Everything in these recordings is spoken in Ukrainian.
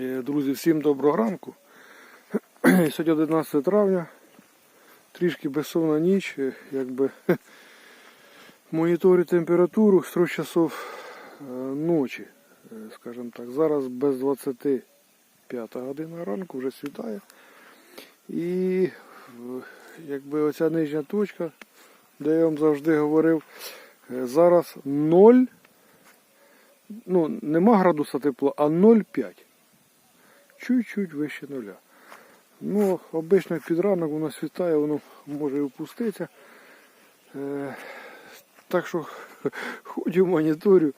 Е, Друзі, всім доброго ранку. Сьогодні 11 травня. Трішки безсонна ніч, е, якби моніторю температуру з 3 часов е, ночі, скажімо так. Зараз без 25 година ранку вже світає. І якби оця нижня точка, де я вам завжди говорив, зараз 0, ну нема градуса тепла, а 0,5 чуть-чуть вище нуля. Ну, обично під ранок воно світає, воно може і опуститися. Е, так що ходю моніторю.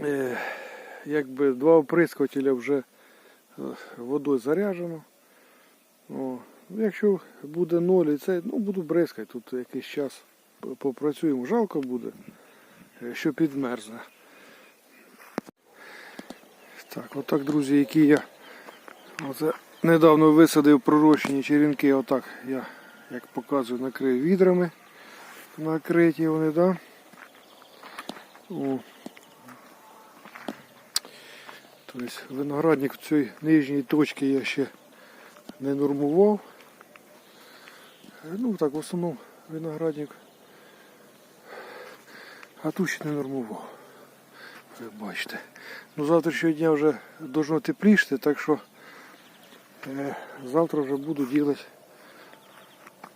Е, якби два оприскувателя вже е, водою заряджено. О, якщо буде ноль це, ну буду бризкати, тут якийсь час попрацюємо. Жалко буде, е, що підмерзне. Так, отак, друзі, які я оце недавно висадив пророщені черенки, отак я, як показую, накрив відрами. Накриті вони, да? О. Тобто виноградник в цій нижній точці я ще не нормував. Ну так, в основному виноградник. А тут ще не нормував. Ви бачите. Ну завтрашнього дня вже должно теплішати, так що е, завтра вже буду робити.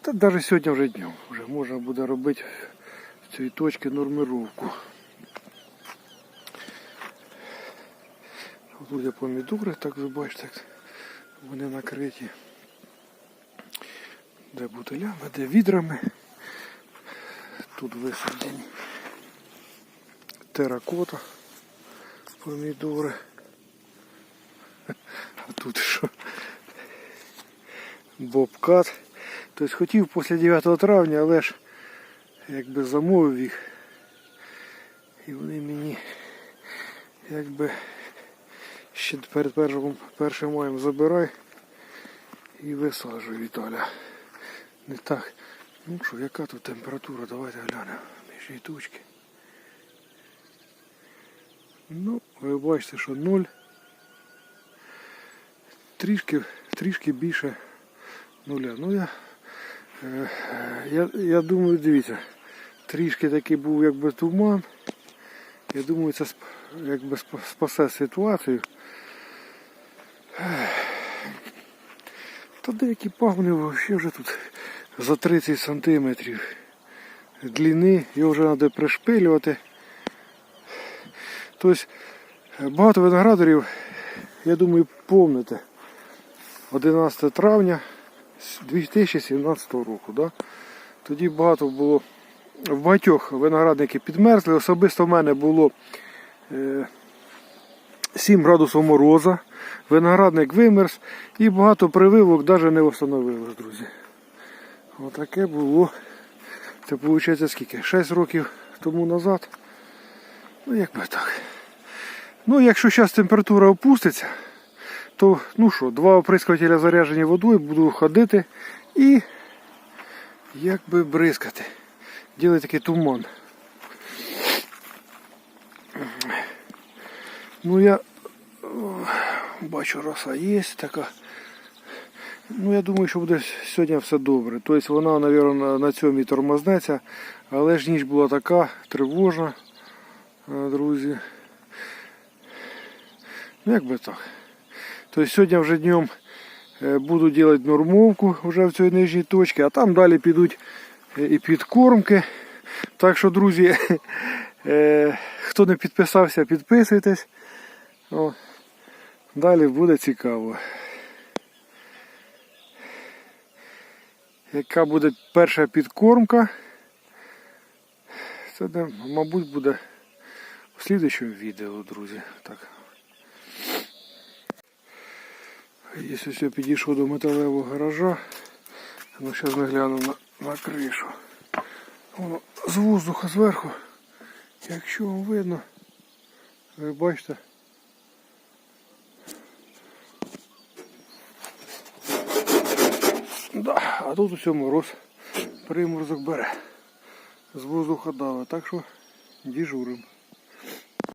Та навіть сьогодні вже днем. Вже можна буде робити в цій точці нормировку. Тут є помідори, так ви бачите, вони накриті. Де бутилями, де відрами. Тут висаджені теракота помідори. А тут що? Бобкат. Тобто хотів після 9 травня, але ж якби замовив їх. І вони мені якби ще перед першим, першим маєм забирай і висаджуй Віталя. Не так. Ну що, яка тут температура? Давайте глянемо. Між точки. Ну, ви бачите, що 0. Трішки, трішки більше нуля. Ну я, е, я, я думаю, дивіться, трішки такий був якби туман. Я думаю, це якби сп- спасе ситуацію. Та деякі пагони взагалі вже тут за 30 сантиметрів длини, його вже треба пришпилювати. Тобто багато виноградарів, я думаю, помните 11 травня 2017 року. Да? Тоді багато було багатьох виноградники підмерзли. Особисто в мене було е, 7 градусів мороза, виноградник вимерз і багато прививок навіть не встановилось, друзі. Отаке було. Це виходить скільки? 6 років тому назад. Ну, як би так. Ну, якщо зараз температура опуститься, то ну що, два оприскувателя заряджені водою, буду ходити і якби бризкати. Ділити такий туман. Ну я бачу, роса є така. Ну, я думаю, що буде сьогодні все добре. Тобто вона, мабуть, на, цьому і тормознеться, але ж ніч була така тривожна, друзі. Ну, як би так. Тобто сьогодні вже днем е, буду робити нормовку вже в цій нижній точці, а там далі підуть е, і підкормки. Так що, друзі, е, хто не підписався, підписуйтесь. О, далі буде цікаво. Яка буде перша підкормка? Це, мабуть, буде у слідчому відео, друзі. Так. Якщо я підійшов до металевого гаража, ну зараз ми глянемо на, на кришу. Воно з воздуха зверху, якщо вам видно, ви бачите. Да, а тут усе мороз, приморозок бере. З воздуха дали, так що діжурим.